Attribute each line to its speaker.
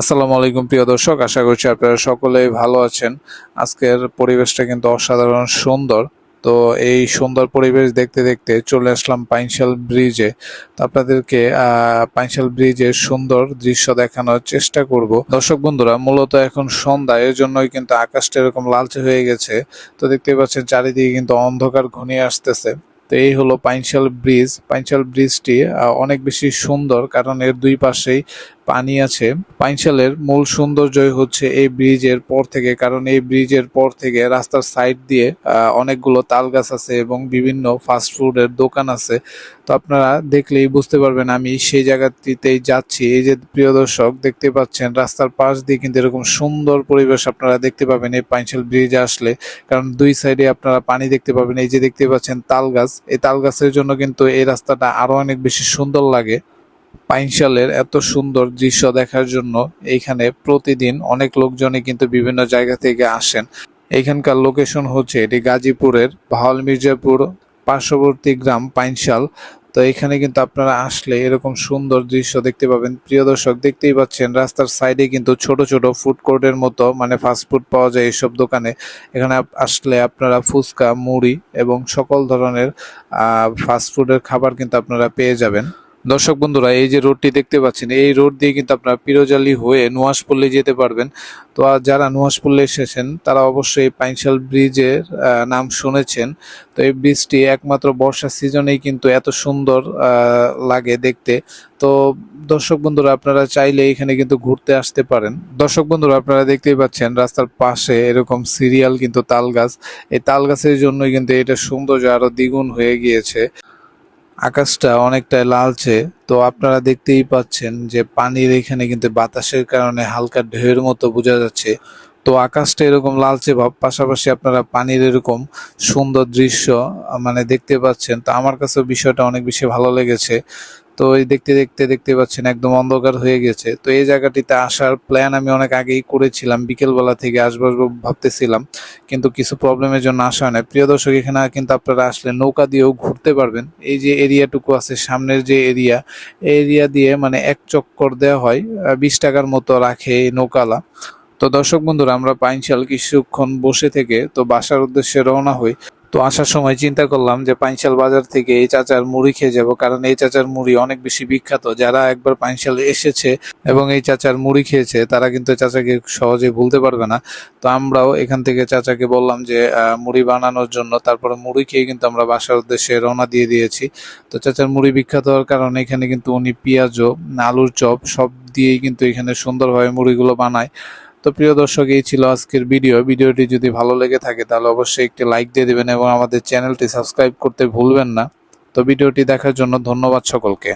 Speaker 1: আসসালামু আলাইকুম, প্রিয় দর্শক। আশা করছি আপনারা সকলেই ভালো আছেন। আজকের পরিবেশটা কিন্তু অসাধারণ সুন্দর। তো এই সুন্দর পরিবেশ দেখতে দেখতে চলে আসলাম পাইনশাল ব্রিজে। তো আপনাদেরকে পাইনশাল ব্রিজের সুন্দর দৃশ্য দেখানোর চেষ্টা করব। দর্শক বন্ধুরা, মূলত এখন সন্ধ্যা এর জন্যই কিন্তু আকাশটা এরকম লালচে হয়ে গেছে। তো দেখতে পাচ্ছেন, চারিদিকে কিন্তু অন্ধকার ঘনিয়ে আসতেছে। তো এই হলো পাইনশাল ব্রিজ। পাইনশাল ব্রিজটি অনেক বেশি সুন্দর, কারণ এর দুই পাশেই পানি আছে। পাইনশালের মূল সৌন্দর্যই হচ্ছে এই ব্রিজের পর থেকে, কারণ এই ব্রিজের পর থেকে রাস্তার সাইড দিয়ে অনেকগুলো তাল গাছ আছে এবং বিভিন্ন ফাস্ট ফুডের দোকান আছে। তো আপনারা দেখলেই বুঝতে পারবেন আমি সেই জায়গাটিতেই যাচ্ছি। এই যে প্রিয় দর্শক, দেখতে পাচ্ছেন রাস্তার পাশ দিয়ে কিন্তু এরকম সুন্দর পরিবেশ আপনারা দেখতে পাবেন এই পাইনশাল ব্রিজে আসলে। কারণ দুই সাইডে আপনারা পানি দেখতে পাবেন, এই যে দেখতে পাচ্ছেন তাল গাছ এই তাল গাছের জন্য কিন্তু এই রাস্তাটা আরও অনেক বেশি সুন্দর লাগে। পাইনশালের এত সুন্দর দৃশ্য দেখার জন্য এইখানে প্রতিদিন অনেক লোকজনই কিন্তু বিভিন্ন জায়গা থেকে আসেন। এইখানকার লোকেশন হচ্ছে এটি গাজীপুরের ভাওয়াল মির্জাপুর পার্শ্ববর্তী গ্রাম পাইনশাল। তো এখানে কিন্তু আপনারা আসলে এরকম সুন্দর দৃশ্য দেখতে পাবেন। প্রিয় দর্শক, দেখতেই পাচ্ছেন রাস্তার সাইডে কিন্তু ছোট ছোট ফুড কোর্টের মতো মানে ফাস্ট ফুড পাওয়া যায় এইসব দোকানে। এখানে আসলে আপনারা ফুচকা, মুড়ি এবং সকল ধরনের ফাস্ট ফুডের খাবার কিন্তু আপনারা পেয়ে যাবেন। দর্শক বন্ধুরা, এই যে রোডটি দেখতে পাচ্ছেন, এই রোড দিয়ে কিন্তু আপনারা পিরোজালি হয়ে নোয়াশপল্লী যেতে পারবেন। তো আর যারা নোয়াশপল্লী এসেছেন, তারা অবশ্যই পাইনশাল ব্রিজের নাম শুনেছেন। তো এই ব্রিজটি একমাত্র বর্ষা সিজনেই কিন্তু এত সুন্দর লাগে দেখতে। তো দর্শক বন্ধুরা, আপনারা চাইলে এখানে কিন্তু ঘুরতে আসতে পারেন। দর্শক বন্ধুরা, আপনারা দেখতেই পাচ্ছেন রাস্তার পাশে এরকম সিরিয়াল কিন্তু তাল গাছ। এই তাল গাছের জন্যই কিন্তু এটা সৌন্দর্য আরও দ্বিগুণ হয়ে গিয়েছে। আকাশটা অনেকটা লালচে, তো আপনারা দেখতেই পাচ্ছেন যে পানির এখানে কিন্তু বাতাসের কারণে হালকা ঢেউয়ের মতো বোঝা যাচ্ছে। তো আকাশটা এরকম লালচে ভাব, পাশাপাশি আপনারা পানির এরকম সুন্দর দৃশ্য মানে দেখতে পাচ্ছেন। তো আমার কাছে বিষয়টা অনেক বেশি ভালো লেগেছে। তো এই দেখতে দেখতে দেখতে পাচ্ছেন একদম অন্ধকার হয়ে গেছে। তো এই জায়গাটিতে আসার প্ল্যান আমি অনেক আগেই করেছিলাম, বিকেলবেলা থেকে আসব আসব ভাবতেছিলাম, কিন্তু কিছু প্রবলেমের জন্য আসা হয় না প্রিয় দর্শক, এখানে কিন্তু আপনারা আসলে নৌকা দিয়েও ঘুরতে পারবেন। এই যে এরিয়াটুকু আছে, সামনের যে এরিয়া এরিয়া দিয়ে মানে এক চক্কর দেওয়া হয় বিশ টাকার মতো রাখে এই নৌকালা তো দর্শক বন্ধুরা, আমরা পাইনশাল কিছুক্ষণ বসে থেকে তো বাসার উদ্দেশ্যে রওনা হই। তো আসার সময় চিন্তা করলাম যে পাইনশাল বাজার থেকে এই চাচার মুড়ি খেয়ে যাব, কারণ এই চাচার মুড়ি অনেক বেশি বিখ্যাত। যারা একবার পাইনশাল এসেছে এবং এই চাচার মুড়ি খেয়েছে, তারা কিন্তু চাচাকে সহজে ভুলতে পারবে না। তো আমরাও এখান থেকে চাচাকে বললাম যে মুড়ি বানানোর জন্য। তারপরে মুড়ি খেয়ে কিন্তু আমরা বাসার উদ্দেশ্যে রওনা দিয়ে দিয়েছি। তো চাচার মুড়ি বিখ্যাত হওয়ার কারণে এখানে কিন্তু উনি পেঁয়াজও আলুর চপ সব দিয়েই কিন্তু এখানে সুন্দরভাবে মুড়িগুলো বানায়। তো প্রিয় দর্শক, এই ছিল আজকের ভিডিও। ভিডিওটি যদি ভালো লেগে থাকে, তাহলে অবশ্যই একটি লাইক দিয়ে দেবেন এবং আমাদের চ্যানেলটি সাবস্ক্রাইব করতে ভুলবেন না। তো ভিডিওটি দেখার জন্য ধন্যবাদ সকলকে।